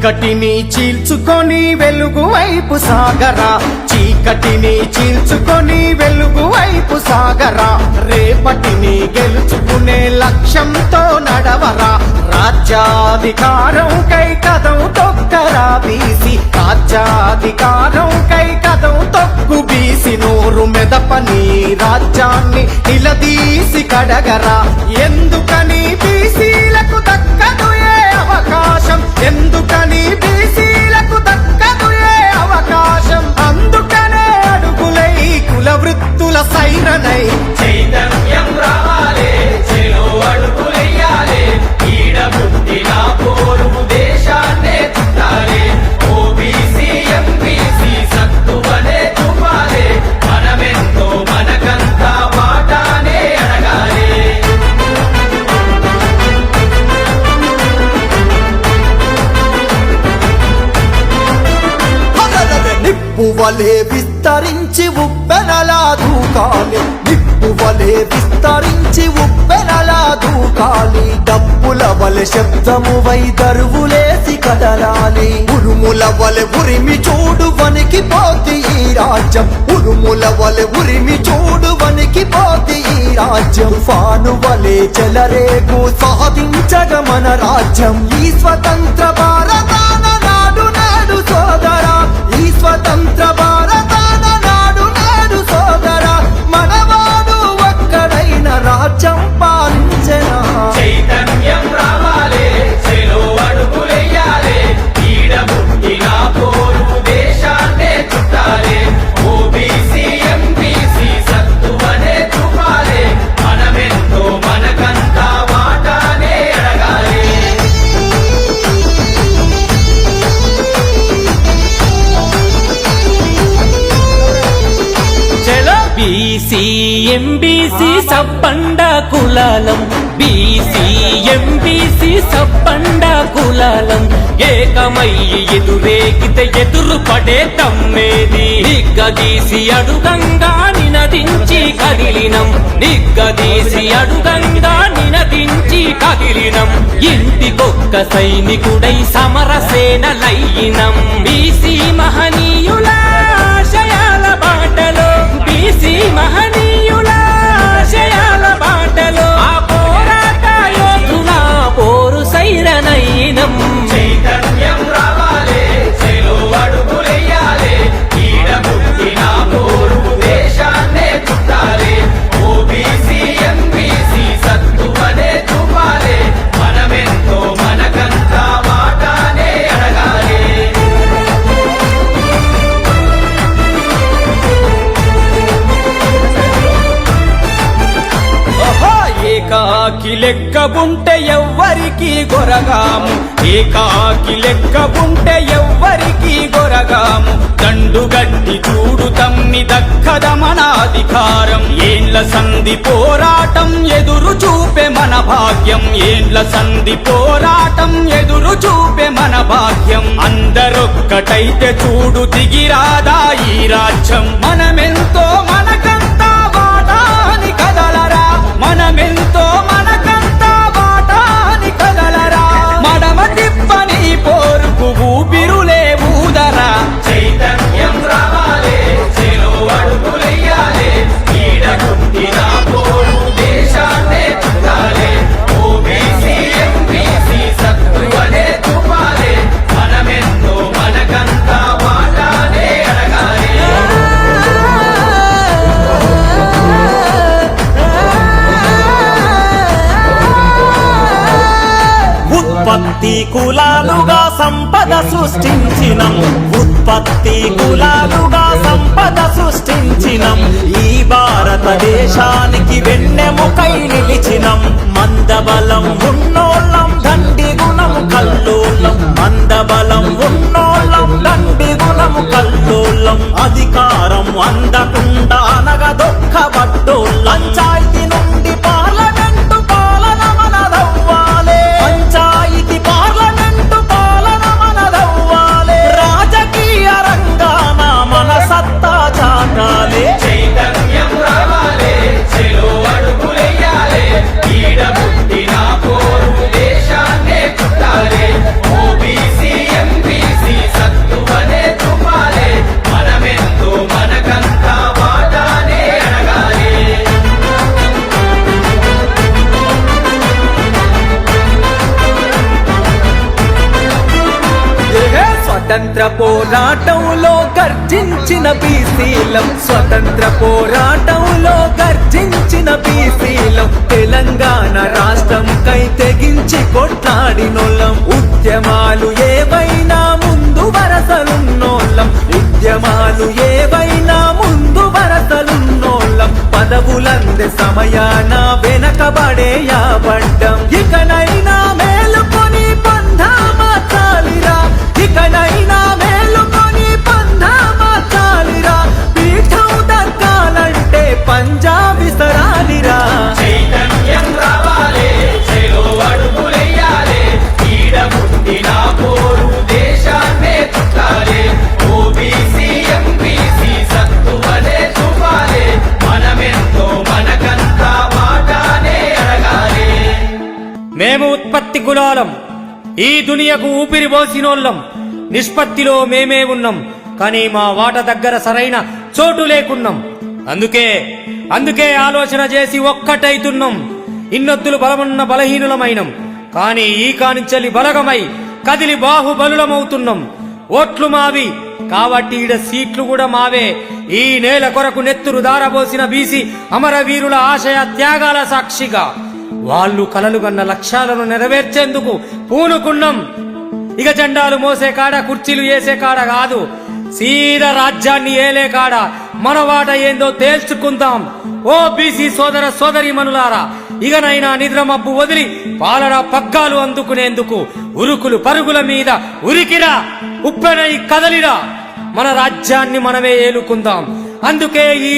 చీకటిని చీల్చుకొని వెలుగు వైపు సాగరా. చీకటిని చీల్చుకొని వెలుగు వైపు సాగరా. రేపటిని గెలుచుకునే లక్ష్యంతో నడవరా. రాజ్యాధికారం కై కదం తొక్కరా బీసి. రాజ్యాధికారం కై కదం తొక్కు బీసి. నోరు మెదపని రాజ్యాన్ని నిలదీసి కడగరా. ఎందుకని వలె విస్తరించి ఉప్పెనలా దూకాలి. నిప్పు వలె విస్తరించి ఉప్పెనలా దూకాలి. డప్పుల వలె శబ్దము వై దరువులేసి కదలాలి. ఉరుముల వలె ఉరిమి చూడు వనికి పోతి ఈ రాజ్యం. ఉరుముల వలె ఉరిమి చూడు వనికి పోతి ఈ రాజ్యం. ఫాను వలె చెలరేగు సాధించగ మన రాజ్యం. ఈ స్వతంత్ర భారతాన నాడు నాడు సోదరా బీసీ ఎంబీసీ సప్పండ కులాలం. బీసీ ఎంబీసీ సప్పండ కులాలం. ఏకమయ్యి ఎదురేగిత ఎదురు పడే తమ్మేది. నిగ్గదీసి అడుగంగా నినదించి కదిలినం. నిగ్గదీసి అడుగంగా నినదించి కదిలినం. ఇంటికొక్క సైనికుడై సమరసేనలయ్యినం. బీసీ మహనీయుల కాకి లెక్క ఉంటే ఎవ్వరికి గొరగాము. ఏకాకి లెక్క ఉంటే ఎవ్వరికి గొరగాము. దండుగట్టి చూడు తమ్మి దక్కద మన అధికారం ఏండ్ల సంధి పోరాటం ఎదురు చూపే మన భాగ్యం. ఏండ్ల సంధి పోరాటం ఎదురు చూపే మన భాగ్యం. అందరొక్కటైతే చూడు దిగిరాదా ఈ రాజ్యం. మన ఉత్పత్తి కులాలుగా సంపద సృష్టించినం. ఉత్పత్తి కులాలుగా సంపద సృష్టించినం. ఈ భారతదేశానికి వెన్నెముకై నిలిచినం. మందబలం ఉన్నోళ్ళం దండి గుణం కల్లోలం మందబలం ఉన్నోళ్ళం దండి గుణం కల్లోలం అధికారం అందకుండా అనగదొక్కబట్టోళ్ళం పంచాయతీ స్వతంత్ర పోరాటంలో గర్జించిన బీసీలం. స్వతంత్ర పోరాటంలో గర్జించిన బీసీలం. తెలంగాణ రాష్ట్రం కై తెగించి కొట్లాడినోళ్ళం ఉద్యమాలు ఏవైనా ముందు వరసలున్నోళ్ళం. ఉద్యమాలు ఏవైనా ముందు వరసలున్నోళ్ళం. పదవులందే సమయాన వెనకబడేయాబడ్డం ఇక పంజా విసరాలిరా చైతన్యం రావాలే చెలో అడుగులెయ్యాలే. ఈడ పుట్టిన పోరు దేశాన్నే చుట్టాలే ఓబీసీ ఎంపీసీ సత్తువలే చూపాలే మనమెంతో మనకంతా వాటానే అడగాలే. మేము ఉత్పత్తి కులాలం ఈ దునియకు ఊపిరి పోసినోళ్ళం. నిష్పత్తిలో మేమే ఉన్నాం కానీ మా వాట దగ్గర సరైన చోటు లేకున్నాం. అందుకే అందుకే ఆలోచన చేసి ఒక్కటైతున్నాం ఇన్నొద్దులు బలమున్న బలహీనులమైనం. కానీ ఈ కానించలి బలగమై కదిలి బాహుబలులమవుతున్నాం. ఓట్లు మావి. కాబట్టి ఈడ సీట్లు కూడా మావే. ఈ నేల కొరకు నెత్తురు దారబోసిన బీసీ అమరవీరుల ఆశయ త్యాగాల సాక్షిగా. వాళ్ళు కలలుగన్న లక్ష్యాలను నెరవేర్చేందుకు పూనుకున్నాం. ఇక జెండాలు మోసే కాడ కుర్చీలు వేసే కాడ కాదు. సీద రాజ్యాన్ని ఏలే కాడ. మన వాట ఏందో తేల్చుకుందాం. ఓ బీసీ సోదర సోదరి మనులారా ఇకనైనా నిద్రమబ్బు వదిలి పాలన పగ్గాలు అందుకునేందుకు ఉరుకులు పరుగుల మీద ఉరికిరా ఉప్పెనై కదలిరా. మన రాజ్యాన్ని మనమే ఏలుకుందాం. అందుకే ఈ